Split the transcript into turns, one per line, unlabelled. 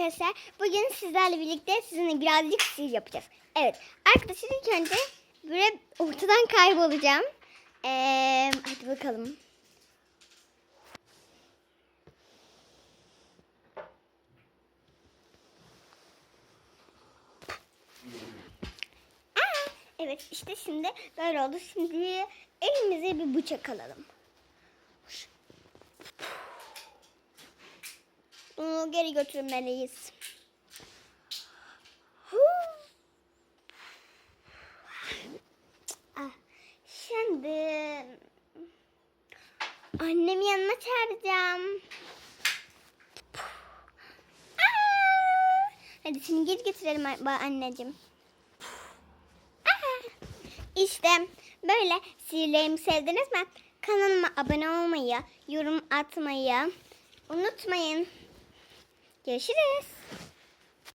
arkadaşlar. Bugün sizlerle birlikte sizinle birazcık sihir yapacağız. Evet arkadaşlar ilk önce böyle ortadan kaybolacağım. Ee, hadi bakalım. Aa, evet işte şimdi böyle oldu. Şimdi elimize bir bıçak alalım. Bunu geri götürmeliyiz. Ah, Şimdi annemi yanına çağıracağım. Aa! Hadi şimdi geri ba- anneciğim. Aa! İşte böyle sihirlerimi sevdiniz mi? Kanalıma abone olmayı, yorum atmayı unutmayın. よしです。